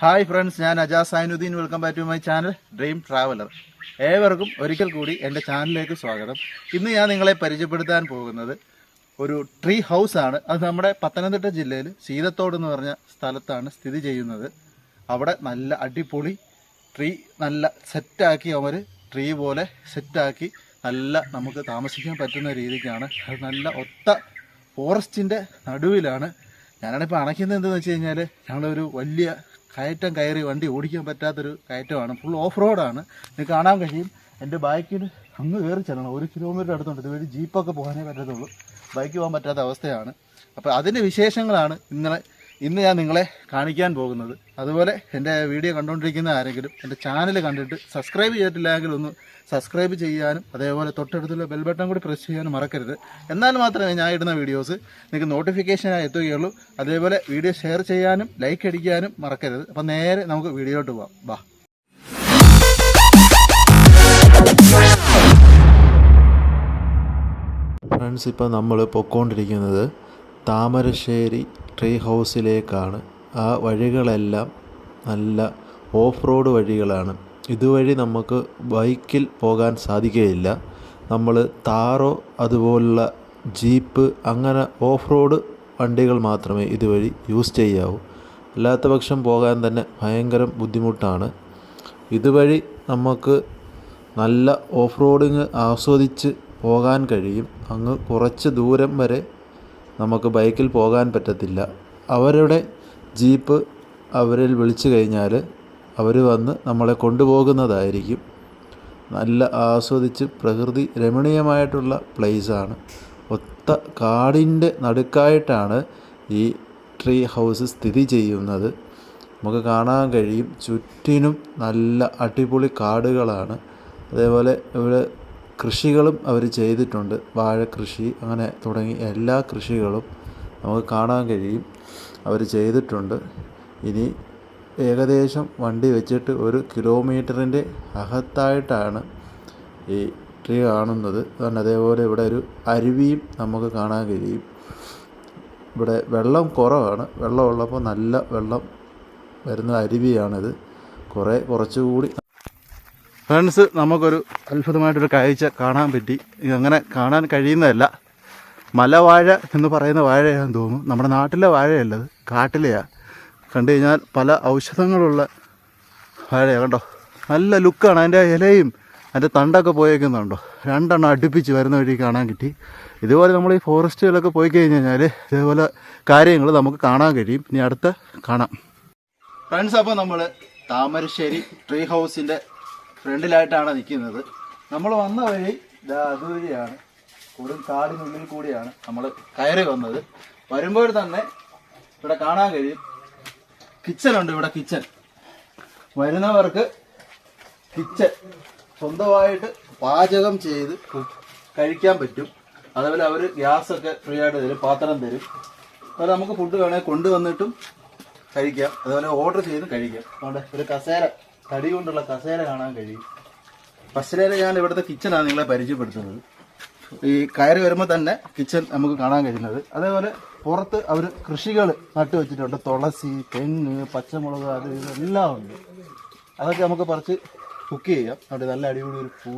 Hi friends ഞാൻ Ajas Sainudheen. Welcome back to my channel dream traveller. ഏവർക്കും ഒരിക്കൽ കൂടി എന്റെ ചാനലിലേക്ക് സ്വാഗതം. ഇന്ന് ഞാൻ നിങ്ങളെ പരിചയപ്പെടുത്താൻ പോകുന്നത് ഒരു ട്രീ ഹൗസ് ആണ്. അത് നമ്മുടെ പത്തനംതിട്ട ജില്ലയിൽ സീതത്തോട് എന്ന് പറഞ്ഞ സ്ഥലത്താണ് സ്ഥിതി ചെയ്യുന്നത്. അവിടെ നല്ല അടിപൊളി ട്രീ നല്ല സെറ്റാക്കി അവർ ട്രീ പോലെ സെറ്റാക്കി നല്ല നമുക്ക് താമസിക്കാൻ പറ്റുന്ന രീതിക്കാണ്. അത് നല്ല ഒത്ത ഫോറസ്റ്റിന്റെ നടുവിലാണ്. ഞാനാണിപ്പോൾ അണയ്ക്കുന്നത് എന്തെന്ന് വെച്ച് കഴിഞ്ഞാൽ ഞങ്ങളൊരു വലിയ കയറ്റം കയറി വണ്ടി ഓടിക്കാൻ പറ്റാത്തൊരു കയറ്റമാണ്. ഫുൾ ഓഫ് റോഡാണ് എനിക്ക് കാണാൻ കഴിയും. എന്റെ ബൈക്കിൽ അങ്ങ് കയറി ചെല്ലണം. ഒരു കിലോമീറ്റർ അടുത്തുണ്ട്. ഇതുവഴി ജീപ്പൊക്കെ പോകാനേ പറ്റത്തുള്ളൂ. ബൈക്ക് പോകാൻ പറ്റാത്ത അവസ്ഥയാണ്. അപ്പോൾ അതിന്റെ വിശേഷങ്ങളാണ് ഇന്നലെ ഇന്ന് ഞാൻ നിങ്ങളെ കാണിക്കാൻ പോകുന്നത്. അതുപോലെ എന്റെ വീഡിയോ കണ്ടുകൊണ്ടിരിക്കുന്ന ആരെങ്കിലും എന്റെ ചാനൽ കണ്ടിട്ട് സബ്സ്ക്രൈബ് ചെയ്തിട്ടില്ലെങ്കിൽ ഒന്ന് സബ്സ്ക്രൈബ് ചെയ്യാനും അതേപോലെ തൊട്ടടുത്തുള്ള ബെൽ ബട്ടൺ കൂടി പ്രസ് ചെയ്യാനും മറക്കരുത്. എന്നാൽ മാത്രമേ ഞാൻ ഇടുന്ന വീഡിയോസ് നിങ്ങൾക്ക് നോട്ടിഫിക്കേഷനായി എത്തുകയുള്ളൂ. അതേപോലെ വീഡിയോ ഷെയർ ചെയ്യാനും ലൈക്ക് അടിക്കാനും മറക്കരുത്. അപ്പം നേരെ നമുക്ക് വീഡിയോയിലോട്ട് പോവാം. വാ ഫ്രണ്ട്സ് ഇപ്പോൾ നമ്മൾ പൊക്കോണ്ടിരിക്കുന്നത് താമരശ്ശേരി ട്രീ ഹൗസിലേക്കാണ്. ആ വഴികളെല്ലാം നല്ല ഓഫ് റോഡ് വഴികളാണ്. ഇതുവഴി നമുക്ക് ബൈക്കിൽ പോകാൻ സാധിക്കുകയില്ല. നമ്മൾ താറോ അതുപോലുള്ള ജീപ്പ് അങ്ങനെ ഓഫ് റോഡ് വണ്ടികൾ മാത്രമേ ഇതുവഴി യൂസ് ചെയ്യാവൂ. അല്ലാത്ത പക്ഷം പോകാൻ തന്നെ ഭയങ്കര ബുദ്ധിമുട്ടാണ്. ഇതുവഴി നമുക്ക് നല്ല ഓഫ് റോഡിങ് ആസ്വദിച്ച് പോകാൻ കഴിയും. അങ്ങ് കുറച്ച് ദൂരം വരെ നമുക്ക് ബൈക്കിൽ പോകാൻ പറ്റത്തില്ല. അവരുടെ ജീപ്പ് അവരിൽ വിളിച്ചു കഴിഞ്ഞാൽ അവർ വന്ന് നമ്മളെ കൊണ്ടുപോകുന്നതായിരിക്കും. നല്ല ആസ്വദിച്ച് പ്രകൃതി രമണീയമായിട്ടുള്ള പ്ലേസാണ് ഒത്ത കാടിന്റെ നടുക്കായിട്ടാണ് ഈ ട്രീ ഹൗസ് സ്ഥിതി ചെയ്യുന്നത്. നമുക്ക് കാണാൻ കഴിയും. ചുറ്റിനും നല്ല അടിപൊളി കാടുകളാണ്. അതേപോലെ ഇവിടെ കൃഷികളും അവർ ചെയ്തിട്ടുണ്ട്. വാഴക്കൃഷി അങ്ങനെ തുടങ്ങി എല്ലാ കൃഷികളും നമുക്ക് കാണാൻ കഴിയും. അവർ ചെയ്തിട്ടുണ്ട്. ഇനി ഏകദേശം വണ്ടി വെച്ചിട്ട് ഒരു കിലോമീറ്ററിന്റെ അകത്തായിട്ടാണ് ഈ ട്രീ കാണുന്നത്. കാരണം അതേപോലെ ഇവിടെ ഒരു അരുവിയും നമുക്ക് കാണാൻ കഴിയും. ഇവിടെ വെള്ളം കുറവാണ്. വെള്ളം ഉള്ളപ്പോൾ നല്ല വെള്ളം വരുന്ന അരുവിയാണിത്. കുറേ കുറച്ചുകൂടി ഫ്രണ്ട്സ് നമുക്കൊരു അത്ഭുതമായിട്ടൊരു കാഴ്ച കാണാൻ പറ്റി. അങ്ങനെ കാണാൻ കഴിയുന്നതല്ല. മലവാഴ എന്ന് പറയുന്ന വാഴയാണെന്ന് തോന്നുന്നു. നമ്മുടെ നാട്ടിലെ വാഴയല്ലത് കാട്ടിലെയാണ് കണ്ടു കഴിഞ്ഞാൽ പല ഔഷധങ്ങളുള്ള വാഴയാണ് കണ്ടോ? നല്ല ലുക്കാണ്. അതിന്റെ ഇലയും അതിന്റെ തണ്ടൊക്കെ പോയേക്കുന്നുണ്ടോ? രണ്ടെണ്ണം അടുപ്പിച്ച് വരുന്ന വഴി കാണാൻ കിട്ടി. ഇതുപോലെ നമ്മൾ ഈ ഫോറസ്റ്റുകളൊക്കെ പോയി കഴിഞ്ഞ് കഴിഞ്ഞാൽ ഇതേപോലെ കാര്യങ്ങൾ നമുക്ക് കാണാൻ കഴിയും. ഇനി അടുത്ത് കാണാം. ഫ്രണ്ട്സ് അപ്പോൾ നമ്മൾ താമരശ്ശേരി ട്രീ ഹൗസിന്റെ ഫ്രണ്ടിലായിട്ടാണ് നിൽക്കുന്നത്. നമ്മൾ വന്ന വഴി അതുവഴിയാണ്. കൊടും കാടിനുള്ളിൽ കൂടിയാണ് നമ്മൾ കയറി വന്നത്. വരുമ്പോൾ തന്നെ ഇവിടെ കാണാൻ കഴിയും. കിച്ചനുണ്ട് ഇവിടെ കിച്ചൻ വരുന്നവർക്ക് കിച്ചൻ സ്വന്തമായിട്ട് പാചകം ചെയ്ത് കഴിക്കാൻ പറ്റും. അതേപോലെ അവർ ഗ്യാസൊക്കെ ഫ്രീ ആയിട്ട് തരും പാത്രം തരും. അതുപോലെ നമുക്ക് ഫുഡ് വേണമെങ്കിൽ കൊണ്ടുവന്നിട്ടും കഴിക്കാം. അതുപോലെ ഓർഡർ ചെയ്ത് കഴിക്കാം. അതുകൊണ്ട് ഒരു കസേര തടി കൊണ്ടുള്ള കസേര കാണാൻ കഴിയും. കസേര ഞാൻ ഇവിടുത്തെ കിച്ചനാണ് നിങ്ങളെ പരിചയപ്പെടുത്തുന്നത്. ഈ കയറി വരുമ്പോൾ തന്നെ കിച്ചൺ നമുക്ക് കാണാൻ കഴിയുന്നത്. അതേപോലെ പുറത്ത് അവർ കൃഷികൾ നട്ടു വെച്ചിട്ടുണ്ട്. തുളസി തെങ്ങ് പച്ചമുളക് അത് ഇതെല്ലാം ഉണ്ട്. അതൊക്കെ നമുക്ക് പറിച്ച് കുക്ക് ചെയ്യാം. അവിടെ നല്ല അടിപൊളി ഒരു പൂ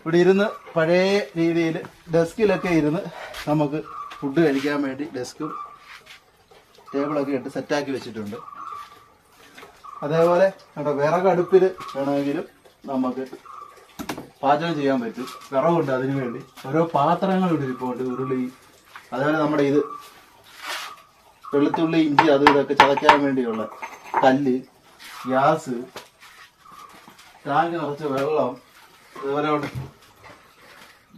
ഇവിടെ ഇരുന്ന് പഴയ രീതിയിൽ ഡെസ്കിലൊക്കെ ഇരുന്ന് നമുക്ക് ഫുഡ് കഴിക്കാൻ വേണ്ടി ഡെസ്കും ടേബിളൊക്കെ ഇട്ട് സെറ്റാക്കി വെച്ചിട്ടുണ്ട്. അതേപോലെ നമ്മുടെ വിറകടുപ്പിൽ വേണമെങ്കിലും നമുക്ക് പാചകം ചെയ്യാൻ പറ്റും. വിറകുണ്ട് അതിനു വേണ്ടി. ഓരോ പാത്രങ്ങൾ ഇവിടെ ഇരിപ്പുണ്ട് ഉരുളി അതേപോലെ നമ്മുടെ ഇത് വെളുത്തുള്ളി ഇഞ്ചി അത് ഇതൊക്കെ ചതയ്ക്കാൻ വേണ്ടിയുള്ള കല്ല് ഗ്യാസ് ടാങ്ക് നിറച്ച് വെള്ളം അതുപോലെ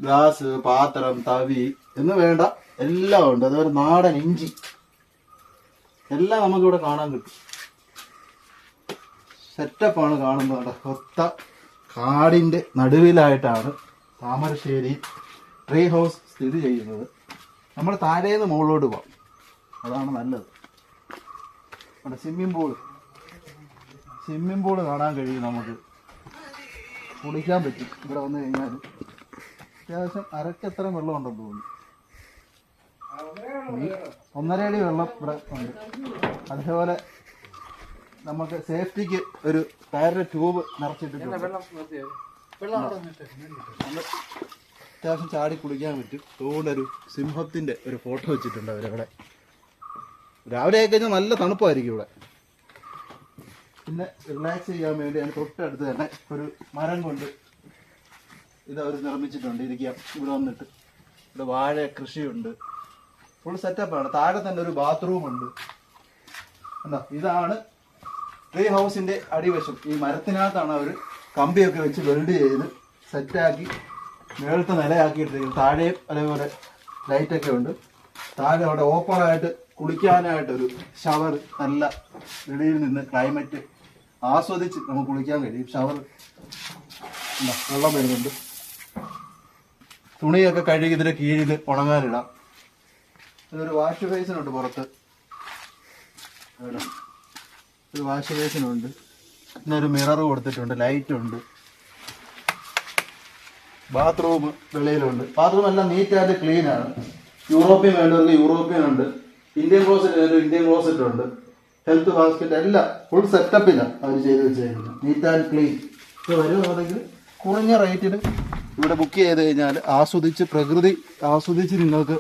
ഗ്ലാസ് പാത്രം തവി എന്ന് വേണ്ട എല്ലാം ഉണ്ട്. അതുപോലെ നാടൻ ഇഞ്ചി. എല്ലാം നമുക്കിവിടെ കാണാൻ കിട്ടും. സെറ്റപ്പാണ് കാണുന്നത് കൊത്ത കാടിന്റെ നടുവിലായിട്ടാണ് താമരശ്ശേരി ട്രീ ഹൗസ് സ്ഥിതി ചെയ്യുന്നത്. നമ്മൾ താഴേന്ന് മുകളിലോട്ട് പോകാം അതാണ് നല്ലത്. അവിടെ സ്വിമ്മിംഗ് പൂൾ സ്വിമ്മിംഗ് പൂൾ കാണാൻ കഴിയും നമുക്ക്. കുളിക്കാൻ പറ്റും. ഇവിടെ വന്നു കഴിഞ്ഞാൽ അത്യാവശ്യം അരക്കത്രയും വെള്ളം ഉണ്ടെന്ന് തോന്നുന്നു. ഒന്നര അടി വെള്ളം ഇവിടെ ഉണ്ട്. അതേപോലെ നമുക്ക് സേഫ്റ്റിക്ക് ഒരു ടയറിന്റെ ട്യൂബ് നിറച്ചിട്ടിട്ടുണ്ട് അത്യാവശ്യം ചാടി കുളിക്കാൻ പറ്റും. ഒരു സിംഹത്തിന്റെ ഒരു ഫോട്ടോ വെച്ചിട്ടുണ്ട് അവരവിടെ. രാവിലെ ആയി കഴിഞ്ഞാൽ നല്ല തണുപ്പായിരിക്കും ഇവിടെ. പിന്നെ റിലാക്സ് ചെയ്യാൻ വേണ്ടി അതിന് തൊട്ടടുത്ത് തന്നെ ഒരു മരം കൊണ്ട് ഇത് അവർ നിർമ്മിച്ചിട്ടുണ്ട്. ഇരിക്കാം. ഇവിടെ വന്നിട്ട് ഇവിടെ വാഴ കൃഷിയുണ്ട്. ഫുൾ സെറ്റപ്പാണ് താഴെ തന്നെ ഒരു ബാത്റൂം ഉണ്ട്. എന്താ ഇതാണ് ട്രീ ഹൗസിന്റെ അടിവശം ഈ മരത്തിനകത്താണ് അവർ കമ്പിയൊക്കെ വെച്ച് വെൽഡ് ചെയ്ത് സെറ്റാക്കി മേളത്തെ നിലയാക്കിയിട്ടിരിക്കുന്നത് താഴെയും അതേപോലെ ലൈറ്റൊക്കെ ഉണ്ട്. താഴെ അവിടെ ഓപ്പണായിട്ട് കുളിക്കാനായിട്ടൊരു ഷവർ നല്ല വെളിയിൽ നിന്ന് ക്ലൈമറ്റ് ആസ്വദിച്ച് നമുക്ക് കുളിക്കാൻ കഴിയും. ഷവർ വെള്ളം വരുന്നുണ്ട്. തുണിയൊക്കെ കഴുകി ഇതിന്റെ കീഴിൽ ഉണങ്ങാനിടാം. ഇതൊരു വാഷ് ബേസിനുണ്ട് പുറത്ത്. ഒരു വാഷ് ബേസിനുണ്ട് പിന്നെ ഒരു മിറർ കൊടുത്തിട്ടുണ്ട്. ലൈറ്റ് ഉണ്ട് ബാത്റൂം വെളിയിലുണ്ട്. ബാത്റൂം എല്ലാം നീറ്റായിട്ട് ക്ലീൻ ആണ്. യൂറോപ്യൻ വേണ്ടവർക്ക് യൂറോപ്യൻ ഉണ്ട്. ഇന്ത്യൻ ക്ലോസറ്റ് ഒരു ഇന്ത്യൻ ക്ലോസറ്റ് ഉണ്ട്. ഹെൽത്ത് ബാസ്ക്കറ്റ് എല്ലാം ഫുൾ സെറ്റപ്പിലാണ് അവർ ചെയ്ത് വെച്ചേക്കുന്നത്. നീറ്റ് ആൻഡ് ക്ലീൻ ഇത് വരുവാണെങ്കിൽ കുറഞ്ഞ റേറ്റിൽ ഇവിടെ ബുക്ക് ചെയ്ത് കഴിഞ്ഞാൽ ആസ്വദിച്ച് പ്രകൃതി ആസ്വദിച്ച് നിങ്ങൾക്ക്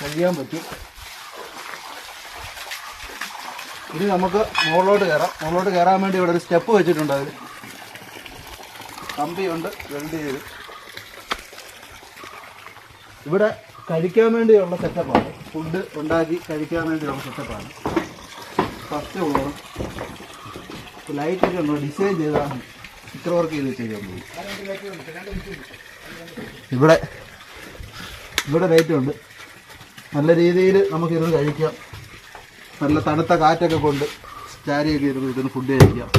കഴിയാൻ പറ്റും. ഇനി നമുക്ക് മുകളിലോട്ട് കയറാം. മുകളിലോട്ട് കയറാൻ വേണ്ടി ഇവിടെ ഒരു സ്റ്റെപ്പ് വെച്ചിട്ടുണ്ട് അതിൽ കമ്പിയുണ്ട് വെൽഡ് ചെയ്ത്. ഇവിടെ കഴിക്കാൻ വേണ്ടിയുള്ള സെറ്റപ്പാണ് ഫുഡ് ഉണ്ടാക്കി കഴിക്കാൻ വേണ്ടിയുള്ള സെറ്റപ്പാണ് ഫസ്റ്റ് ഫ്ലോറും ലൈറ്റൊക്കെ ഉണ്ടോ? ഡിസൈൻ ചെയ്താണ് ചിത്ര വർക്ക് ചെയ്ത് പോയി ഇവിടെ ഇവിടെ ലൈറ്റ് ഉണ്ട്. നല്ല രീതിയിൽ നമുക്കിരുന്ന് കഴിക്കാം. നല്ല തണുത്ത കാറ്റൊക്കെ കൊണ്ട് ചാരിയൊക്കെ ഇരുന്ന് ഇതിന് ഫുഡ് കഴിക്കാം.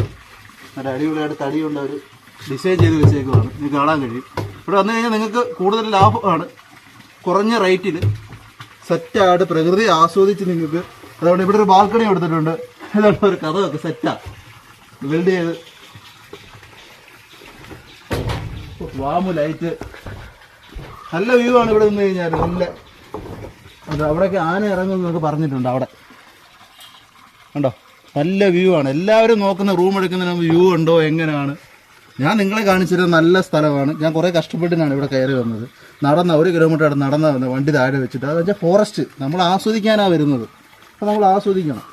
നല്ല അടിപൊളിയായിട്ട് തടിയുള്ള ഒരു ഡിസൈൻ ചെയ്ത് വെച്ചേക്കുവാണ്. ഇത് കാണാൻ കഴിയും. ഇവിടെ വന്നു കഴിഞ്ഞാൽ നിങ്ങൾക്ക് കൂടുതൽ ലാഭമാണ്. കുറഞ്ഞ റേറ്റിൽ സെറ്റായിട്ട് പ്രകൃതി ആസ്വദിച്ച് നിങ്ങൾക്ക് അതുകൊണ്ട് ഇവിടെ ഒരു ബാൽക്കണി കൊടുത്തിട്ടുണ്ട്. അതുകൊണ്ട് ഒരു കഥമൊക്കെ സെറ്റാ ബിൽഡ് ചെയ്ത്. വാമു ലൈറ്റ് നല്ല വ്യൂ ആണ് ഇവിടെ നിന്ന് കഴിഞ്ഞാൽ നല്ല അത് അവിടെയൊക്കെ ആന ഇറങ്ങും എന്നൊക്കെ പറഞ്ഞിട്ടുണ്ട് അവിടെ. കണ്ടോ? നല്ല വ്യൂ ആണ്. എല്ലാവരും നോക്കുന്ന റൂം എടുക്കുന്നതിന് വ്യൂ ഉണ്ടോ? എങ്ങനെയാണ്? ഞാൻ നിങ്ങളെ കാണിച്ചൊരു നല്ല സ്ഥലമാണ്. ഞാൻ കുറേ കഷ്ടപ്പെട്ടിനാണ് ഇവിടെ കയറി വന്നത്. നടന്ന ഒരു കിലോമീറ്റർ അവിടെ നടന്ന വന്നത് വണ്ടി താഴെ വെച്ചിട്ട്. അതെന്ന് വെച്ചാൽ ഫോറസ്റ്റ് നമ്മൾ ആസ്വദിക്കാനാണ് വരുന്നത്. അപ്പോൾ നമ്മൾ ആസ്വദിക്കണം.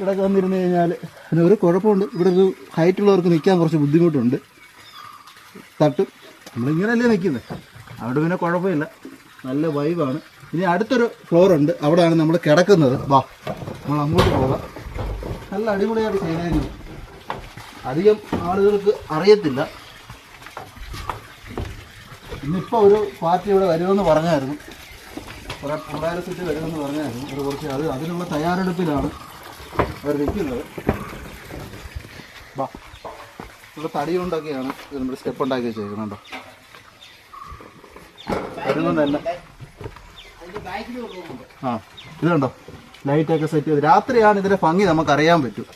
ഇവിടെ വന്നിരുന്ന് കഴിഞ്ഞാൽ പിന്നെ ഒരു കുഴപ്പമുണ്ട്. ഇവിടെ ഒരു ഹൈറ്റുള്ളവർക്ക് നിൽക്കാൻ കുറച്ച് ബുദ്ധിമുട്ടുണ്ട്. തട്ടും. നമ്മളിങ്ങനെയല്ലേ നിൽക്കുന്നത് അവിടെ പിന്നെ കുഴപ്പമില്ല. നല്ല വൈബാണ് ഇനി അടുത്തൊരു ഫ്ലോർ ഉണ്ട്. അവിടെയാണ് നമ്മൾ കിടക്കുന്നത്. വാ നമ്മൾ അങ്ങോട്ട് പോകാം. നല്ല അടിപൊളിയായിട്ട് ചെയ്തേക്കുന്നു അധികം ആളുകൾക്ക് അറിയത്തില്ല. ഇന്നിപ്പോൾ ഒരു പാർട്ടി ഇവിടെ വരുമെന്ന് പറഞ്ഞായിരുന്നു. കുറേ പിള്ളേരെ സെറ്റ് വരുമെന്ന് പറഞ്ഞായിരുന്നു. ഒരു കുറച്ച് അത് അതിനുള്ള തയ്യാറെടുപ്പിലാണ് അവർ നിൽക്കുന്നത്. വാ ഇവിടെ തടി കൊണ്ടൊക്കെയാണ് നമ്മൾ സ്റ്റെപ്പ് ഉണ്ടാക്കി വെച്ചേക്കുന്നുണ്ടോ അതുകൊണ്ട് തന്നെ ആ ഇതുണ്ടോ ലൈറ്റൊക്കെ സെറ്റ് ചെയ്ത്. രാത്രിയാണ് ഇതിന്റെ ഭംഗി നമുക്കറിയാൻ പറ്റും.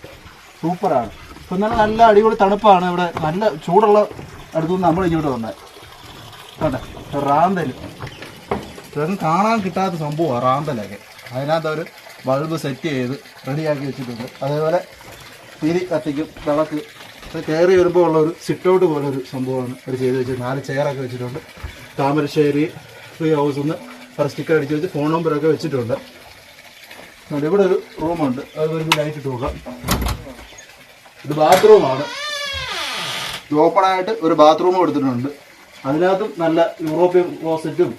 സൂപ്പറാണ് ഇപ്പം തന്നെ നല്ല അടിപൊളി തണുപ്പാണ്. ഇവിടെ നല്ല ചൂടുള്ള അടുത്തുനിന്ന് നമ്മൾ ഇങ്ങോട്ട് വന്നത് കേട്ടെ റാന്തൽ ഇതൊന്നും കാണാൻ കിട്ടാത്ത സംഭവമാണ് റാന്തലൊക്കെ. അതിനകത്ത് അവർ ബൾബ് സെറ്റ് ചെയ്ത് റെഡിയാക്കി വെച്ചിട്ടുണ്ട്. അതേപോലെ തിരി കത്തിക്കും വിളക്ക്. കയറി വരുമ്പോൾ ഉള്ള ഒരു സിറ്റ് ഔട്ട് പോലെ ഒരു സംഭവമാണ് അവർ ചെയ്ത് വെച്ചിട്ടുണ്ട്. നാല് ചെയറൊക്കെ വെച്ചിട്ടുണ്ട്. താമരശ്ശേരി ഫ്രീ ഹൗസ് നിന്ന് ഒരു സ്റ്റിക്കർ അടിച്ച് വെച്ച് ഫോൺ നമ്പറൊക്കെ വെച്ചിട്ടുണ്ട്. ഇവിടെ ഒരു റൂമുണ്ട് അത് ഒരു ലൈറ്റ് ഇട്ട് നോക്കാം. ഇത് ബാത്റൂമാണ് ഓപ്പണായിട്ട് ഒരു ബാത്റൂം കൊടുത്തിട്ടുണ്ട് അതിനകത്തും നല്ല യൂറോപ്യൻ ക്ലോസറ്റും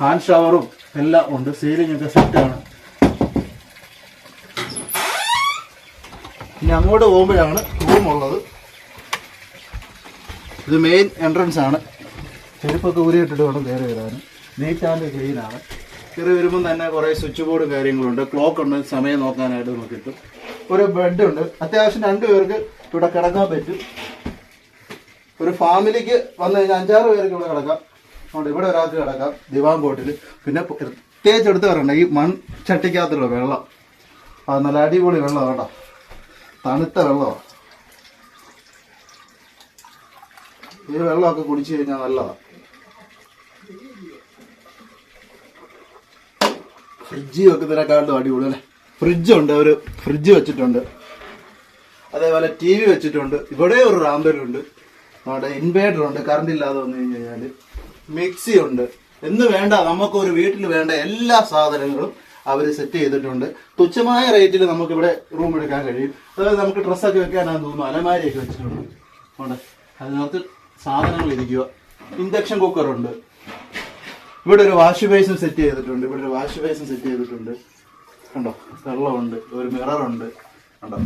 ഹാൻഡ് ഷവറും എല്ലാം ഉണ്ട്. സീലിംഗ് ഒക്കെ സെറ്റാണ് ഇനി അങ്ങോട്ട് പോകുമ്പോഴാണ് റൂമുള്ളത് ഇത് മെയിൻ എൻട്രൻസ് ആണ്. ചെരുപ്പൊക്കെ ഊരിയിട്ടിട്ട് വേണം കയറി വരാൻ. നീറ്റ് ആൻഡ് ക്ലീൻ ആണ്. കയറി വരുമ്പം തന്നെ കുറേ സ്വിച്ച് ബോർഡും കാര്യങ്ങളുണ്ട്. ക്ലോക്ക് ഉണ്ട്. സമയം നോക്കാനായിട്ട് നമുക്ക് കിട്ടും. ഒരു ബെഡ് ഉണ്ട്. അത്യാവശ്യം രണ്ട് പേർക്ക് ഇവിടെ കിടക്കാൻ പറ്റും. ഒരു ഫാമിലിക്ക് വന്നു കഴിഞ്ഞാൽ അഞ്ചാറ് പേർക്ക് ഇവിടെ കിടക്കാം. അതുകൊണ്ട് ഇവിടെ ഒരാൾക്ക് കിടക്കാം. ദിവാൻ ബോട്ടിൽ പിന്നെ പ്രത്യേകിച്ച് എടുത്ത് പറയണ്ട. ഈ മൺ ചട്ടിക്കകത്തുള്ള വെള്ളം. അത് നല്ല അടിപൊളി വെള്ളം കേട്ടോ. തണുത്ത വെള്ളമാണ് ഈ വെള്ളമൊക്കെ കുടിച്ചു കഴിഞ്ഞാൽ നല്ലതാണ് ഫ്രിഡ്ജ് വെക്കുന്നതിനെക്കാളും അടിപൊളി അല്ലേ? ഫ്രിഡ്ജുണ്ട് ഒരു ഫ്രിഡ്ജ് വെച്ചിട്ടുണ്ട്. അതേപോലെ ടി വി വെച്ചിട്ടുണ്ട്. ഇവിടെ ഒരു റാമ്പലുണ്ട് അവിടെ ഇൻവേർട്ടർ ഉണ്ട് കറണ്ട് ഇല്ലാതെ വന്നു കഴിഞ്ഞാൽ മിക്സി ഉണ്ട്. എന്ന് വേണ്ട നമുക്ക് ഒരു വീട്ടിൽ വേണ്ട എല്ലാ സാധനങ്ങളും അവർ സെറ്റ് ചെയ്തിട്ടുണ്ട്. തുച്ഛമായ റേറ്റിൽ നമുക്ക് ഇവിടെ റൂം എടുക്കാൻ കഴിയും. അതായത് നമുക്ക് ഡ്രസ്സൊക്കെ വെക്കാനാന്ന് തോന്നുന്നു. അലമാരിയൊക്കെ വെച്ചിട്ടുണ്ട്. ഉണ്ട്. അതിനകത്ത് സാധനങ്ങൾ ഇരിക്കുക. ഇൻഡക്ഷൻ കുക്കറുണ്ട് ഇവിടെ ഒരു വാഷ് ബേസും സെറ്റ് ചെയ്തിട്ടുണ്ട്. ഇവിടെ ഒരു വാഷ് ബേസും സെറ്റ് ചെയ്തിട്ടുണ്ട്. കണ്ടോ? വെള്ളമുണ്ട് ഒരു മിററുണ്ട് കണ്ടോ?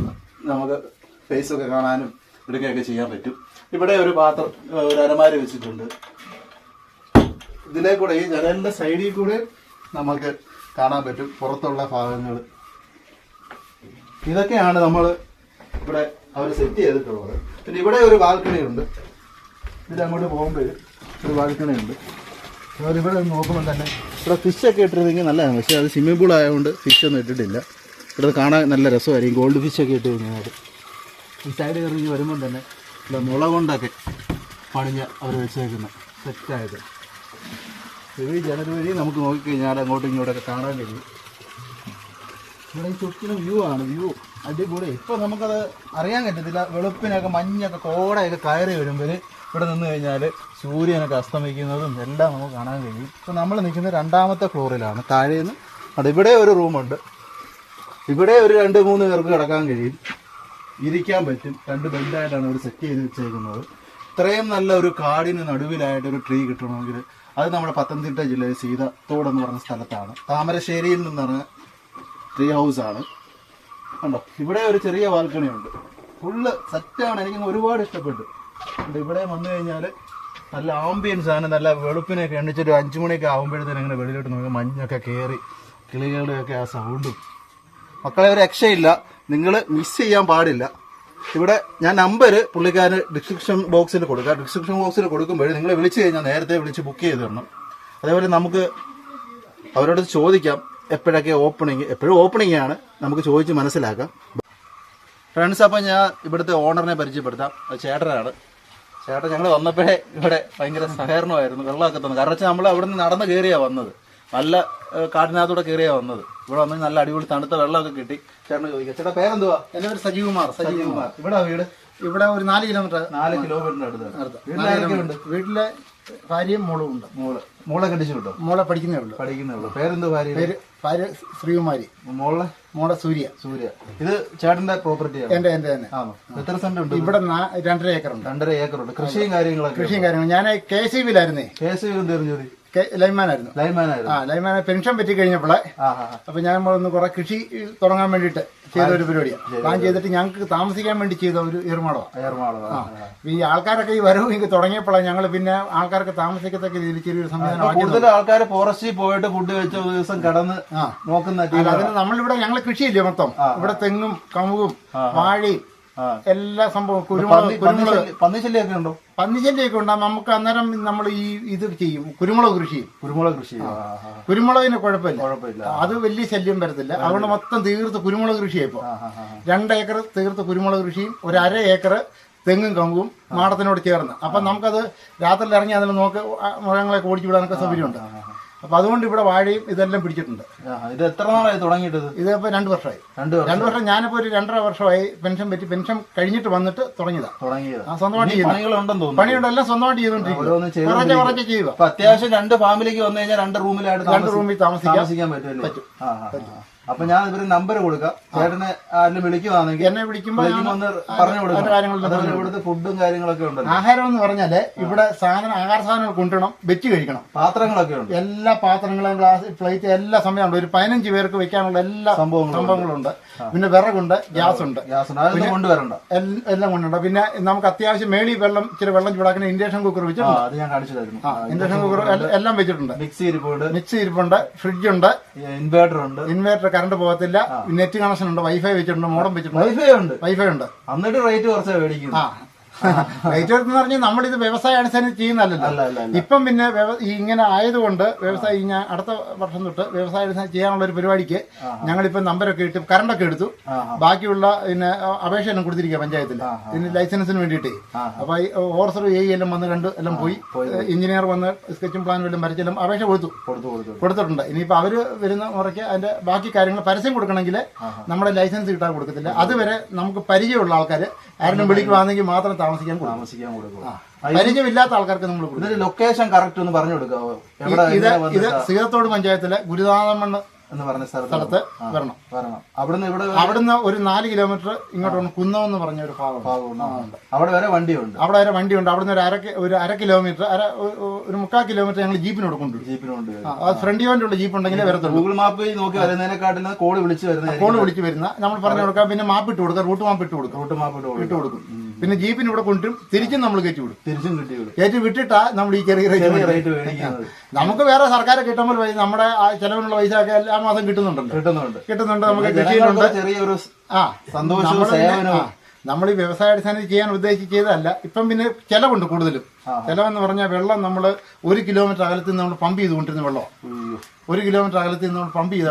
നമുക്ക് ഫേസ് ഒക്കെ കാണാനും എടുക്കുകയൊക്കെ ചെയ്യാൻ പറ്റും. ഇവിടെ ഒരു പാത്രം ഒരു അരമാരി വെച്ചിട്ടുണ്ട്. ഇതിലെ കൂടെ ഈ ജനലിന്റെ സൈഡിൽ കൂടെ നമുക്ക് കാണാൻ പറ്റും. പുറത്തുള്ള ഭാഗങ്ങൾ ഇതൊക്കെയാണ് നമ്മൾ ഇവിടെ അവർ സെറ്റ് ചെയ്തിട്ടുള്ളത്. പിന്നെ ഇവിടെ ഒരു ബാൽക്കണി ഉണ്ട്. ഇതിൽ അങ്ങോട്ട് പോകുമ്പോൾ ഒരു ബാൽക്കണി ഉണ്ട്. ഇവിടെ നോക്കുമ്പോൾ തന്നെ ഇവിടെ ഫിഷൊക്കെ ഇട്ടിരുന്നെങ്കിൽ നല്ലതാണ്. പക്ഷേ അത് സ്വിമ്മിംഗ് പൂൾ ആയതുകൊണ്ട് ഫിഷൊന്നും ഇട്ടിട്ടില്ല. ഇവിടെ കാണാൻ നല്ല രസമായിരിക്കും. ഗോൾഡ് ഫിഷൊക്കെ ഇട്ട് കഴിഞ്ഞാൽ ഈ സൈഡ് ഇറങ്ങി വരുമ്പം തന്നെ ഇവിടെ മുള കൊണ്ടൊക്കെ പണിഞ്ഞ് അവർ വെച്ചേക്കുന്ന. സെറ്റായത് ഈ ജനൽ വഴി നമുക്ക് നോക്കിക്കഴിഞ്ഞാൽ അങ്ങോട്ടും ഇങ്ങോട്ടൊക്കെ കാണാൻ കഴിയും. ഇവിടെ ഈ ചുറ്റിനും വ്യൂ ആണ്. വ്യൂ അടിപൊളി ഇപ്പം നമുക്കത് അറിയാൻ പറ്റത്തില്ല. വെളുപ്പിനൊക്കെ മഞ്ഞൊക്കെ കോടയൊക്കെ കയറി വരുമ്പോൾ ഇവിടെ നിന്ന് കഴിഞ്ഞാൽ സൂര്യനൊക്കെ അസ്തമിക്കുന്നതും എല്ലാം നമുക്ക് കാണാൻ കഴിയും. ഇപ്പം നമ്മൾ നിൽക്കുന്ന രണ്ടാമത്തെ ഫ്ലോറിലാണ്. താഴെ നിന്ന് അവിടെ ഇവിടെ ഒരു റൂമുണ്ട്. ഇവിടെ ഒരു രണ്ട് മൂന്ന് പേർക്ക് കിടക്കാൻ കഴിയും. ഇരിക്കാൻ പറ്റും. രണ്ട് ബെഡായിട്ടാണ് ഇവിടെ സെറ്റ് ചെയ്ത് വെച്ചേക്കുന്നത്. ഇത്രയും നല്ല ഒരു കാടിന് നടുവിലായിട്ട് ഒരു ട്രീ കിട്ടണമെങ്കിൽ അത് നമ്മുടെ പത്തനംതിട്ട ജില്ലയിൽ സീതത്തോട് എന്ന് പറഞ്ഞ സ്ഥലത്താണ്. താമരശ്ശേരിയിൽ നിന്നാണ് ട്രീ ഹൗസ് ആണ്. കണ്ടോ? ഇവിടെ ഒരു ചെറിയ ബാൽക്കണി ഉണ്ട്. ഫുള്ള് സെറ്റാണ് എനിക്ക് ഒരുപാട് ഇഷ്ടപ്പെട്ടു. ഇവിടെ വന്നു കഴിഞ്ഞാൽ നല്ല ആംബിയൻസ് ആണ് നല്ല വെളുപ്പിനൊക്കെ എണ്ണിച്ചൊരു അഞ്ചു മണിയൊക്കെ ആകുമ്പോഴത്തേനും ഇങ്ങനെ വെളിയിലോട്ട് നോക്കി മഞ്ഞൊക്കെ കയറി കിളികളുടെയൊക്കെ ആ സൗണ്ടും മക്കളെ ഒരു രക്ഷയില്ല. നിങ്ങൾ മിസ് ചെയ്യാൻ പാടില്ല. ഇവിടെ ഞാൻ നമ്പർ പുള്ളിക്കാരന് ഡിസ്ക്രിപ്ഷൻ ബോക്സിൽ കൊടുക്കാം. ഡിസ്ക്രിപ്ഷൻ ബോക്സിൽ കൊടുക്കുമ്പോൾ നിങ്ങൾ വിളിച്ചു കഴിഞ്ഞാൽ നേരത്തെ വിളിച്ച് ബുക്ക് ചെയ്ത് തരണം. അതേപോലെ നമുക്ക് അവരോട് ചോദിക്കാം. എപ്പോഴൊക്കെ ഓപ്പണിങ് എപ്പോഴും ഓപ്പണിംഗ് ആണ്. നമുക്ക് ചോദിച്ച് മനസ്സിലാക്കാം. ഫ്രണ്ട്സ് അപ്പം ഞാൻ ഇവിടുത്തെ ഓണറിനെ പരിചയപ്പെടുത്താം. അത് ചേട്ടനാണ്. ചേട്ടൻ ഞങ്ങൾ വന്നപ്പോഴേ ഇവിടെ ഭയങ്കര സഹകരണമായിരുന്നു വെള്ളമൊക്കെ തന്നു. കാരണം വെച്ചാൽ നമ്മൾ അവിടെ നിന്ന് നടന്ന് കയറിയാ വന്നത്. നല്ല കാടിനകത്തൂടെ കാട്ടിനകത്തൂടെ കയറിയാ വന്നത്. ഇവിടെ വന്ന് നല്ല അടിപൊളി തണുത്ത വെള്ളമൊക്കെ കിട്ടി. ചേട്ടന് ചോദിക്കാം ചേട്ടാ പേരെന്തുവാ? എന്റെ പേര് സജീവ് കുമാർ സജീവ് കുമാർ ഇവിടെ വീട്? ഇവിടെ ഒരു നാല് കിലോമീറ്റർ നാല് കിലോമീറ്ററിന്റെ അടുത്ത്. വീട്ടിലെ ഭാര്യയും മോളും ഉണ്ട്. മോൾ. മോളെ കണ്ടിച്ചു കിട്ടോ മോളെ പഠിക്കുന്നേ ഉള്ളൂ. പഠിക്കുന്നേ ഉള്ളൂ. പേരെന്ത് ഭാര്യ പേര് ഭാര്യ ശ്രീകുമാരി. മോളെ? മോളെ സൂര്യ. സൂര്യ. ഇത് ചേട്ടന്റെ പ്രോപ്പർട്ടിയാണ് എന്റെ എന്റെ തന്നെ ആണോ? എത്ര സെന്റ് ഉണ്ട് ഇവിടെ രണ്ടര ഏക്കർ ഉണ്ട് രണ്ടര ഏക്കർ ഉണ്ട് കൃഷിയും കാര്യങ്ങളൊക്കെ കൃഷിയും കാര്യങ്ങളും. ഞാൻ കെ സി ബിയിലായിരുന്നേ. കെ സി എന്ത് ജോലി? ലൈൻമാനായിരുന്നു. ലൈൻമാനായിരുന്നു. ആ ലൈൻമാനെ പെൻഷൻ പറ്റി ആ. അപ്പൊ ഞാൻ ഒന്ന് കുറെ കൃഷി തുടങ്ങാൻ വേണ്ടിയിട്ട് ചെയ്ത ഒരു പരിപാടിയാണ് പ്ലാൻ ചെയ്തിട്ട് ഞങ്ങൾക്ക് താമസിക്കാൻ വേണ്ടി ചെയ്ത ഒരു ഏർമാടമാണ്. ഈ ആൾക്കാരൊക്കെ ഈ വരവ് എനിക്ക് തുടങ്ങിയപ്പോഴാണ് ഞങ്ങൾ പിന്നെ ആൾക്കാർക്ക് താമസിക്കത്തക്ക രീതിയിൽ ചെറിയൊരു സംവിധാനം കൂടുതൽ ആൾക്കാർ ഫോറസ്റ്റിൽ പോയിട്ട് ഫുഡ് വെച്ച ഒരു ദിവസം കടന്ന് നോക്കുന്ന അതിന് നമ്മളിവിടെ ഞങ്ങൾ കൃഷിയില്ലേ മൊത്തം? ഇവിടെ തെങ്ങും കമുകും വാഴയും. എല്ലാ സംഭവം കുരുമുളക് കുരുമുളക് പന്നിശല്യൊക്കെ ഉണ്ടോ? പന്നിശല്യൊക്കെ ഉണ്ടാകും നമുക്ക് അന്നേരം നമ്മൾ ഈ ഇത് ചെയ്യും. കുരുമുളക് കൃഷി കുരുമുളക് കൃഷി. കുരുമുളകിന് കുഴപ്പമില്ല. കുഴപ്പമില്ല. അത് വലിയ ശല്യം വരത്തില്ല. അതുകൊണ്ട് മൊത്തം തീർത്ത് കുരുമുളക് ആ, ആ. രണ്ട് ഏക്കർ തീർത്ത് കുരുമുളക് കൃഷിയും ഒരു അര ഏക്കർ തെങ്ങും കമ്പും മാടത്തിനോട് ചേർന്ന്. അപ്പൊ നമുക്കത് രാത്രിയിൽ ഇറങ്ങി അതിൽ നോക്ക് മൃഗങ്ങളെ ഓടിച്ചു വിടാനൊക്കെ സൗകര്യമുണ്ട്. അപ്പൊ അതുകൊണ്ട് ഇവിടെ വാഴയും ഇതെല്ലാം പിടിച്ചിട്ടുണ്ട്. ഇത് എത്ര നാളായി തുടങ്ങിയിട്ടത്? ഇതിപ്പോ രണ്ടു വർഷമായി. രണ്ടു വർഷം. രണ്ടു വർഷം ഞാനിപ്പോ ഒരു രണ്ടര വർഷമായി പെൻഷൻ പറ്റി പെൻഷൻ കഴിഞ്ഞിട്ട് വന്നിട്ട് തുടങ്ങിയതാ. തുടങ്ങിയത്. സ്വന്തമായിട്ട് പണികളുണ്ടെന്ന് തോന്നുന്നു. പണിയുണ്ട് എല്ലാം സ്വന്തമായിട്ട് ഓരോന്ന് ചെയ്തോണ്ടിരിക്കും ചെയ്ത് കുറച്ച് ചെയ്യുക. അപ്പൊ അത്യാവശ്യം രണ്ട് ഫാമിലിക്ക് വന്നു കഴിഞ്ഞാൽ രണ്ട് റൂമിലായിട്ട് രണ്ട് റൂമിൽ താമസിക്കാം. താമസിക്കാൻ പറ്റും. അപ്പൊ ഞാൻ ഇവർ നമ്പർ കൊടുക്കാം. ചേട്ടനെ ആരും വിളിക്കുവാണെങ്കിൽ എന്നെ വിളിക്കുമ്പോൾ പറഞ്ഞു കൊടുക്കാം ഇവിടുത്തെ ഫുഡും കാര്യങ്ങളൊക്കെ ഉണ്ട് ആഹാരം എന്ന് പറഞ്ഞാൽ ഇവിടെ സാധനം ആഹാര സാധനങ്ങൾ കൊണ്ടുവരണം വെച്ച് കഴിക്കണം. പാത്രങ്ങളൊക്കെ ഉണ്ട്. എല്ലാ പാത്രങ്ങളും ഗ്ലാസ് പ്ലേറ്റ് എല്ലാ സമയമുണ്ട്. ഒരു പതിനഞ്ച് പേർക്ക് വെക്കാനുള്ള എല്ലാ സംഭവങ്ങളും ഉണ്ട് പിന്നെ വിറകുണ്ട് ഗ്യാസ് ഉണ്ട് ഗ്യാസ് ഉണ്ട് കൊണ്ടുവരണ്ട. എല്ലാം കൊണ്ടുണ്ട് പിന്നെ നമുക്ക് അത്യാവശ്യം മേളി വെള്ളം ഇച്ചിരി വെള്ളം ചൂടാക്കുന്ന ഇൻഡക്ഷൻ കുക്കർ വെച്ചിട്ടുണ്ട്. ഞാൻ കാണിച്ചു തരുന്നു. ഇൻഡക്ഷൻ കുക്കർ എല്ലാം വെച്ചിട്ടുണ്ട്. മിക്സി ഇരിപ്പുണ്ട്. മിക്സി ഇരിപ്പുണ്ട്. ഫ്രിഡ്ജ് ഉണ്ട്. ഇൻവേർട്ടർ ഉണ്ട്. ഇൻവേർട്ടർ കറണ്ട് പോകത്തില്ല. നെറ്റ് കണക്ഷൻ ഉണ്ട് വൈഫൈ വെച്ചിട്ടുണ്ട് മോഡം വെച്ചിട്ടുണ്ട്. വൈഫൈ ഉണ്ട്. വൈഫൈ ഉണ്ട്. എന്നിട്ട് റേറ്റ് കുറച്ച് മേടിക്കും ആ. റേറ്റ് എന്ന് പറഞ്ഞാൽ നമ്മളിത് വ്യവസായ അനുസരിച്ച് ചെയ്യുന്നതല്ലല്ലോ. ഇപ്പം പിന്നെ ഇങ്ങനെ ആയതുകൊണ്ട് വ്യവസായ ഞാൻ അടുത്ത വർഷം തൊട്ട് വ്യവസായ അനുസരിച്ച് ചെയ്യാനുള്ള ഒരു പരിപാടിക്ക് ഞങ്ങളിപ്പം നമ്പരൊക്കെ ഇട്ട് കറണ്ടൊക്കെ എടുത്തു. ബാക്കിയുള്ള പിന്നെ അപേക്ഷ എല്ലാം കൊടുത്തിരിക്കുക പഞ്ചായത്തിൽ. ഇതിന് ലൈസൻസിന് വേണ്ടിയിട്ട്. അപ്പൊ ഓർസർ എ എല്ലാം വന്ന് കണ്ട് എല്ലാം പോയി. എഞ്ചിനീയർ വന്ന് സ്കെച്ചും പ്ലാനും എല്ലാം വരച്ചെല്ലാം അപേക്ഷ കൊടുത്തു. കൊടുത്തു കൊടുത്തു കൊടുത്തിട്ടുണ്ട്. ഇനിയിപ്പോൾ അവർ വരുന്ന മുറയ്ക്ക് അതിന്റെ ബാക്കി കാര്യങ്ങൾ പരസ്യം കൊടുക്കണമെങ്കിൽ നമ്മുടെ ലൈസൻസ് കിട്ടാൻ കൊടുക്കത്തില്ല. അതുവരെ നമുക്ക് പരിചയമുള്ള ആൾക്കാർ ആരെങ്കിലും വിളിക്കുവാണെങ്കിൽ മാത്രം താമസിക്കാൻ കൊടുക്കും. താമസിക്കാൻ കൊടുക്കും. പരിചയമില്ലാത്ത ആൾക്കാർക്ക് നമ്മൾ കൊടുക്കും. ഇതിന്റെ ലൊക്കേഷൻ കറക്റ്റ് ഒന്ന് പറഞ്ഞു കൊടുക്കാവോ ഇത് സീതത്തോട് പഞ്ചായത്തിലെ ഗുരുനാഥമണ്ണ് എന്ന് പറഞ്ഞ സ്ഥലത്ത് വരണം. വരണം. അവിടുന്ന് ഇവിടെ അവിടുന്ന് ഒരു നാല് കിലോമീറ്റർ ഇങ്ങോട്ട് കുന്നം എന്ന് പറഞ്ഞ ഒരു ഭാഗം ഭാഗമുണ്ട്. അവിടെ വരെ വണ്ടിയുണ്ട്. അവിടെ വരെ വണ്ടിയുണ്ട്. അവിടുന്ന് ഒരു അര ഒരു അര കിലോമീറ്റർ അര ഒരു- മുക്കാൽ കിലോമീറ്റർ ഞങ്ങൾ ജീപ്പിനോട് ജീപ്പിനുണ്ട്. ആ ഫ്രണ്ട് വണ്ടിയുള്ള ജീപ്പ് ഉണ്ടെങ്കിൽ വരത്തുള്ളൂ. ഗൂഗിൾ മാപ്പ് നോക്കി വരുന്നതിനെക്കാട്ടിൽ കോൾ വിളിച്ച് വരുന്ന കോൾ വിളിച്ച് വരുന്ന നമ്മൾ പറഞ്ഞു കൊടുക്കാം. പിന്നെ മാപ്പ് ഇട്ട് കൊടുക്കാം. റൂട്ട് മാപ്പ് ഇട്ട് കൊടുക്കുക റൂട്ട് മാപ്പ് ഇട്ട് കൊടുക്കും. പിന്നെ ജീപ്പിന് ഇവിടെ കൊണ്ടുവരും. തിരിച്ചും നമ്മൾ കയറ്റി വിടും. തിരിച്ചും കിട്ടി വിടും. കയറ്റി വിട്ടിട്ടാ നമ്മൾ ഈ ചെറിയ റേറ്റ് നമുക്ക് വേറെ സർക്കാർ കിട്ടുമ്പോൾ നമ്മുടെ ആ ചെലവിനുള്ള പൈസ ഒക്കെ എല്ലാ മാസം കിട്ടുന്നുണ്ടല്ലോ. കിട്ടുന്നുണ്ട്. കിട്ടുന്നുണ്ട് നമുക്ക് കൃഷിയിലുണ്ട്. ചെറിയൊരു ആ. സന്തോഷം നമ്മൾ ഈ വ്യവസായ അടിസ്ഥാനത്തിൽ ചെയ്യാൻ ഉദ്ദേശിച്ചതല്ല ഇപ്പം പിന്നെ ചെലവുണ്ട് കൂടുതലും. ചെലവെന്ന് പറഞ്ഞാൽ വെള്ളം നമ്മൾ ഒരു കിലോമീറ്റർ അകലത്തിൽ നിന്ന് നമ്മൾ പമ്പ് ചെയ്തുകൊണ്ടിരുന്ന വെള്ളം. ഒരു കിലോമീറ്റർ അകലത്തിൽ നിന്ന് നമ്മൾ പമ്പ് ചെയ്ത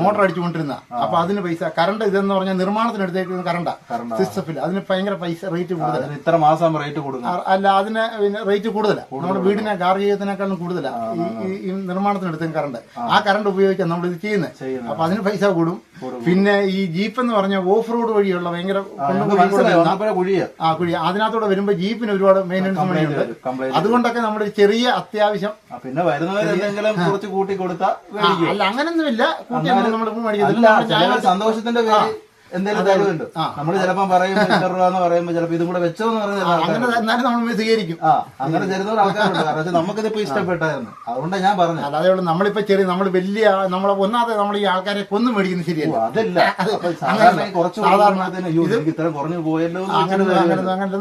മോട്ടർ അടിച്ചുകൊണ്ടിരുന്ന. അപ്പൊ അതിന് പൈസ കറണ്ട് ഇതെന്ന് പറഞ്ഞാൽ നിർമ്മാണത്തിന് എടുത്തേക്കുന്ന കറണ്ടാ സിസ്റ്റപ്പിൽ സിസ്റ്റത്തിൽ അതിന് ഭയങ്കര പൈസ റേറ്റ് കൂടുതലാണ് ഇത്ര മാസം റേറ്റ് കൂടുതൽ അല്ല അതിന് പിന്നെ റേറ്റ് കൂടുതലാണ് നമ്മുടെ വീടിനെ ഗാർഹികത്തിനേക്കാളും കൂടുതലാണ് ഈ- ഈ- ഈ നിർമ്മാണത്തിന് എടുത്തും കറണ്ട് ആ കറണ്ട് ഉപയോഗിക്കാൻ നമ്മൾ ഇത് ചെയ്യുന്നത്. അപ്പൊ അതിന് പൈസ കൂടും. പിന്നെ ഈ ജീപ്പ് എന്ന് പറഞ്ഞ ഓഫ് റോഡ് വഴിയുള്ള ഭയങ്കര ആ കുഴി അതിനകത്തൂടെ വരുമ്പോ ജീപ്പിന് ഒരുപാട് മെയിന്റനൻസ് പണിയുണ്ട് വരും, അതുകൊണ്ടൊക്കെ നമ്മുടെ ചെറിയ അത്യാവശ്യം പിന്നെ വരുന്നവർ എന്തെങ്കിലും കുറച്ച് കൂട്ടി കൊടുത്താൽ അല്ല അങ്ങനൊന്നുമില്ല. കൂട്ടി നമ്മൾ മേടിക്കത്തില്ല അല്ല നമ്മൾ സന്തോഷത്തിന്റെ പേര് എന്തെങ്കിലും തരുന്നുണ്ട് നമ്മൾ ചിലപ്പോൾ പറയും ഇത്ര രൂപ എന്ന് പറയുമ്പോൾ ചിലപ്പോൾ ഇതും കൂടെ വെച്ചോന്ന് പറഞ്ഞ നമ്മൾ സ്വീകരിക്കും ആ അങ്ങനെ തരുന്നവർ ആൾക്കാരുണ്ട്. കാരണം വെച്ചാൽ നമുക്കിതിപ്പോ ഇഷ്ടപ്പെട്ടായിരുന്നു. അതുകൊണ്ടാണ് ഞാൻ പറഞ്ഞത്. അല്ലാതെ ഉള്ളൂ നമ്മളിപ്പോ ചെറിയ നമ്മൾ വലിയ നമ്മളെ ഒന്നാമത്തെ നമ്മൾ ഈ ആൾക്കാരെ കൊന്നു മേടിക്കുന്നത് ശരിയല്ല. അതല്ല. കുറച്ച് എനിക്ക് ഇത്ര കുറഞ്ഞു പോയല്ലോ അങ്ങനെ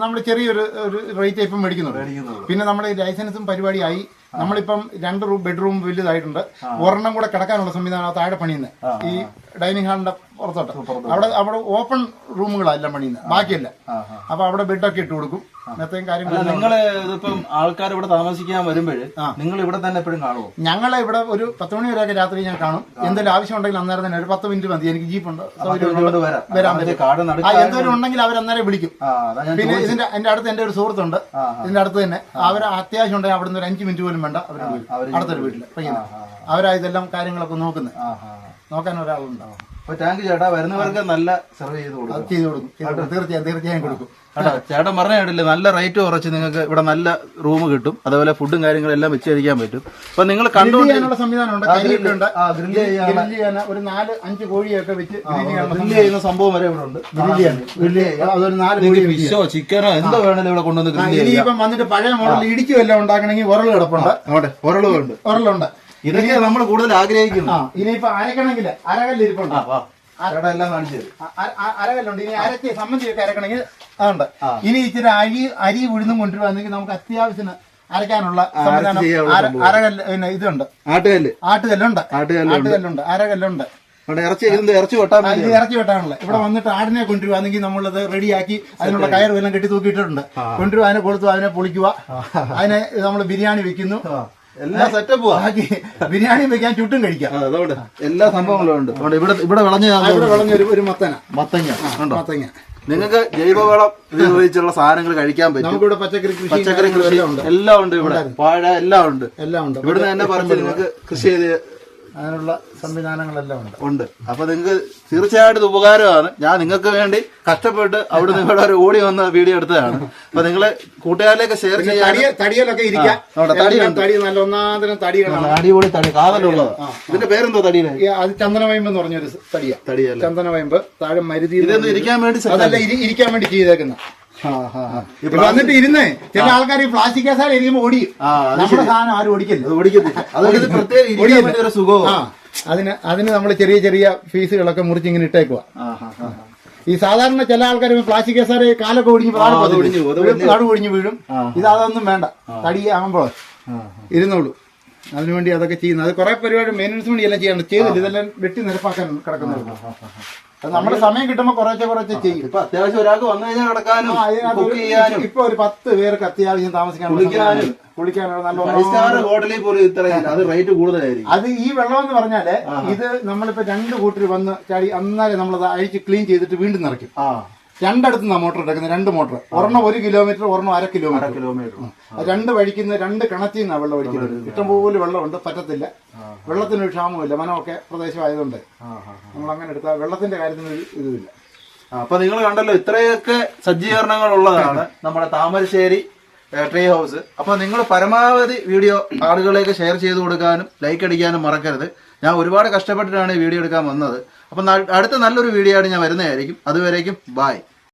നമ്മൾ ചെറിയൊരു ഒരു റേറ്റ് ഇപ്പം മേടിക്കുന്നുണ്ട് പിന്നെ നമ്മുടെ ലൈസൻസും പരിപാടിയായി. നമ്മളിപ്പം രണ്ട് റൂം ബെഡ്റൂം വലുതായിട്ടുണ്ട്. ഒരെണ്ണം കൂടെ കിടക്കാനുള്ള സംവിധാനം താഴെ പണിയുന്നത് ഈ ഡൈനിങ് ഹാളിന്റെ പുറത്തോട്ട്. അവിടെ അവിടെ ഓപ്പൺ റൂമുകളെല്ലാം പണിയുന്നത് ബാക്കിയല്ല. അപ്പൊ അവിടെ ബെഡൊക്കെ ഇട്ട് കൊടുക്കും. കാര്യങ്ങളും നിങ്ങൾ ഇതിപ്പം ആൾക്കാർ ഇവിടെ താമസിക്കാൻ വരുമ്പോൾ നിങ്ങൾ ഇവിടെ തന്നെ എപ്പോഴും കാണുമോ ഞങ്ങളെ ഇവിടെ ഒരു പത്ത് മണി വരെയൊക്കെ രാത്രി ഞാൻ കാണും. എന്തെങ്കിലും ആവശ്യം ഉണ്ടെങ്കിൽ അന്നേരം തന്നെ ഒരു പത്ത് മിനിറ്റ് മതി. എനിക്ക് ജീപ്പ് ഉണ്ട് വരാം. വരാൻ എന്തെങ്കിലും ഉണ്ടെങ്കിൽ അവർ അന്നേരം വിളിക്കും. പിന്നെ ഇതിന്റെ എന്റെ അടുത്ത് എന്റെ ഒരു സുഹൃത്തുണ്ട്. ഇതിന്റെ അടുത്ത് തന്നെ. അവർ അത്യാവശ്യം ഉണ്ടെങ്കിൽ അവിടെ നിന്ന് ഒരു അഞ്ച് മിനിറ്റ് പോലും വേണ്ട. അവർ അടുത്തൊരു വീട്ടിൽ അവരാ ഇതെല്ലാം കാര്യങ്ങളൊക്കെ നോക്കുന്നത്. നോക്കാൻ ഒരാളുണ്ടാവും. അപ്പൊ താങ്ക് ചേട്ടാ. വരുന്നവർക്ക് നല്ല സെർവ് ചെയ്ത് കൊടുക്കും. ചെയ്ത് കൊടുക്കും. തീർച്ചയായും തീർച്ചയായും കൊടുക്കും. കേട്ടോ? ചേട്ടൻ പറഞ്ഞ കേട്ടില്ലേ? നല്ല റേറ്റ് കുറച്ച് നിങ്ങൾക്ക് ഇവിടെ നല്ല റൂം കിട്ടും. അതേപോലെ ഫുഡും കാര്യങ്ങളും എല്ലാം വെച്ച് കഴിക്കാൻ പറ്റും. അപ്പൊ നിങ്ങൾ ഗ്രില്ല് കണ്ടുകൊണ്ട് ചെയ്യാനുള്ള സംവിധാനമുണ്ട്. ഗ്രില്ല് ചെയ്യാൻ ഒരു നാല് അഞ്ച് കോഴിയൊക്കെ വെച്ച് ഗ്രില്ല് ചെയ്യുന്ന സംഭവം വരെ ഇവിടെ ഉണ്ട്. ഗ്രില്ല് ചെയ്യാൻ. ഗ്രില്ല് ചെയ്യാൻ അതൊരു നാല് കോഴി ഫിഷോ ചിക്കനോ എന്തോ വേണേലും ഇവിടെ കൊണ്ടുവന്ന് ഗ്രില്ല് ചെയ്യാം ഇനിയിപ്പം വന്നിട്ട് പഴയ മോഡൽ ഇടിക്കും എല്ലാം ഉണ്ടാക്കണമെങ്കിൽ ഉരൾ കിടപ്പുണ്ട്. അവിടെ ഉരളുണ്ട് ഉരളുണ്ട്. ഇതൊക്കെ നമ്മൾ കൂടുതൽ ആഗ്രഹിക്കുന്നു. ആ ഇനിയിപ്പോ അരക്കണമെങ്കിൽ അരകല്ല് ഇരിപ്പുണ്ട് ആ, എല്ലാം കാണിച്ചു തരും. അരകല്ലുണ്ട്. ഇനി അരച്ച് സമ്മതിയൊക്കെ അരക്കണമെങ്കിൽ അതുണ്ട്. ഇനി ഇച്ചിരി അരി അരി ഉഴുന്നും കൊണ്ടുവരുവാണെങ്കിൽ നമുക്ക് അത്യാവശ്യത്തിന് അരക്കാനുള്ള സംവിധാനം അരകല്ല് പിന്നെ ഇതുണ്ട്. ആട്ടുകല്ല്. ആട്ടുകല്ലുണ്ട്. ആട്ടുകല്ലുണ്ട്. അരകല്ലുണ്ട്. ഇറച്ചി വെട്ടാണല്ലോ ഇറച്ചി വെട്ടാൻ ആ, വേണ്ടി ഇത് ഇറച്ചി വെട്ടാനുള്ള ഇവിടെ വന്നിട്ട് ആടിനെ കൊണ്ടുവരുവാണെങ്കിൽ നമ്മളത് റെഡിയാക്കി അതിനുള്ള കയർ എല്ലാം കെട്ടി തൂക്കിയിട്ടുണ്ട് കൊണ്ടുവരുവാനെ അതിനെ കൊടുത്തു അതിനെ പൊളിക്കുക അതിനെ നമ്മൾ ബിരിയാണി വെക്കുന്നു. എല്ലാം സെറ്റപ്പ് ബാക്കി ബിരിയാണി വെക്കാൻ ചുട്ടും കഴിക്കാം. അതുകൊണ്ട് എല്ലാ സംഭവങ്ങളും ഉണ്ട്. അതുകൊണ്ട് ഇവിടെ ഇവിടെ വിളഞ്ഞ ഇവിടെ ഒരു മത്തന മത്തങ്ങ ഉണ്ടോ മത്തങ്ങ. നിങ്ങൾക്ക് ജൈവവളം ഉപയോഗിച്ചുള്ള സാധനങ്ങൾ കഴിക്കാൻ പറ്റും. നമുക്കിവിടെ പച്ചക്കറി കൃഷി പച്ചക്കറി കൃഷി എല്ലാം ഉണ്ട്. എല്ലാം ഉണ്ട് ഇവിടെ. പാഴ എല്ലാം ഉണ്ട്. എല്ലാം ഉണ്ട്. ഇവിടുന്ന് തന്നെ പറഞ്ഞു നിങ്ങൾക്ക് കൃഷി ചെയ്ത് അതിനുള്ള സംവിധാനങ്ങളെല്ലാം ഉണ്ട്. ഉണ്ട്. അപ്പൊ നിങ്ങൾക്ക് തീർച്ചയായിട്ടും ഇത് ഉപകാരമാണ്. ഞാൻ നിങ്ങൾക്ക് വേണ്ടി കഷ്ടപ്പെട്ട് അവിടെ നിങ്ങളുടെ ഒരു ഓടി വന്ന വീഡിയോ എടുത്തതാണ്. അപ്പൊ നിങ്ങൾ കൂട്ടുകാരിലേക്ക് ഷെയർ ചെയ്യാൻ തടിയ തടിയലൊക്കെ ഇരിക്കാം. അവിടെ എല്ലാം തടി നല്ല ഒന്നാന്തരം തടികളാണ്. അടിപൊളി തടി കാതലുള്ളതാണ് ഇതിന്റെ പേരെന്തോ തടിയിലെ അത് ചന്ദനവയമ്പ് എന്ന് പറഞ്ഞൊരു തടിയാ. തടിയല്ല? ചന്ദനവയമ്പ് താഴെ മരുതി ഇതൊന്നും ഇരിക്കാൻ വേണ്ടി അതല്ല ഇരിക്കാൻ വേണ്ടി ചെയ്തേക്കുന്ന. വന്നിട്ട് ഇരുന്ന്. ചില ആൾക്കാർ ഈ പ്ലാസ്റ്റിക് കസാല എരിയുമ്പോൾ ഓടിയും. നമ്മുടെ സാധനം ആരും ഓടിക്കില്ല? സുഖവും അതിന് അതിന് നമ്മൾ ചെറിയ ചെറിയ ഫീസുകളൊക്കെ മുറിച്ച് ഇങ്ങനെ ഇട്ടേക്കുക. ഈ സാധാരണ ചില ആൾക്കാർ പ്ലാസ്റ്റിക് കേസാറ് കാലൊക്കെ ഒടിഞ്ഞ് അത് ഒടിഞ്ഞു വീഴും. ഇത് അതൊന്നും വേണ്ട. തടി ആകുമ്പോൾ ഇരുന്നോളൂ. അതിനുവേണ്ടി അതൊക്കെ ചെയ്യുന്നത്. അത് കുറെ പരിപാടി മെയിന്റനൻസ് വേണ്ടി എല്ലാം ചെയ്യാണ്ട് ചെയ്തില്ല ഇതെല്ലാം വെട്ടി നിരപ്പാക്കാൻ കിടക്കുന്നുണ്ട്. നമ്മുടെ സമയം കിട്ടുമ്പോ കുറച്ചെ കുറച്ച് ചെയ്യും. ഇപ്പൊ അത്യാവശ്യം ഒരാൾക്ക് വന്നു കഴിഞ്ഞാൽ കിടക്കാനും കുക്ക് ചെയ്യാനും. ഇപ്പൊ ഒരു പത്ത് പേർക്ക് അത്യാവശ്യം താമസിക്കാൻ കുളിക്കാനും. കുളിക്കാനുള്ള നല്ല ഹോട്ടലിൽ പോലും ഇത്രയില്ല അത് റേറ്റ് കൂടുതലായിരിക്കും. അത് ഈ വെള്ളം എന്ന് പറഞ്ഞാൽ ഇത് നമ്മളിപ്പോ രണ്ട് കൂട്ടർ വന്ന് ചാടി അന്നാലേ നമ്മളത് അഴിച്ച് ക്ലീൻ ചെയ്തിട്ട് വീണ്ടും നിറയ്ക്കും. ആ രണ്ടിടത്ത് നിന്നാണ് മോട്ടർ എടുക്കുന്നത് രണ്ട് മോട്ടർ. ഒരെണ്ണം ഒരു കിലോമീറ്റർ ഒരെണ്ണം അര കിലോമീറ്റർ കിലോമീറ്റർ രണ്ട് വഴിക്കുന്ന രണ്ട് കിണറ്റിൽ നിന്നാണ് വെള്ളം ഒഴിക്കുന്നത്. ഇഷ്ടംപോലെ വെള്ളമുണ്ട് പറ്റത്തില്ല. വെള്ളത്തിന് ക്ഷാമമില്ല മനമൊക്കെ പ്രദേശമായതുകൊണ്ട്. നമ്മൾ അങ്ങനെ എടുത്താൽ വെള്ളത്തിന്റെ കാര്യത്തിന് ഒരു ഇതുമില്ല. അപ്പൊ നിങ്ങൾ കണ്ടല്ലോ ഇത്രയൊക്കെ സജ്ജീകരണങ്ങൾ ഉള്ളതാണ് നമ്മുടെ താമരശ്ശേരി ട്രീ ഹൗസ് അപ്പൊ നിങ്ങൾ പരമാവധി വീഡിയോ ആളുകളെയൊക്കെ ഷെയർ ചെയ്ത് കൊടുക്കാനും ലൈക്ക് അടിക്കാനും മറക്കരുത്. ഞാൻ ഒരുപാട് കഷ്ടപ്പെട്ടിട്ടാണ് ഈ വീഡിയോ എടുക്കാൻ വന്നത്. അപ്പൊ അടുത്ത നല്ലൊരു വീഡിയോ ആയിട്ട് ഞാൻ വരുന്നതായിരിക്കും. അതുവരേക്കും ബായ്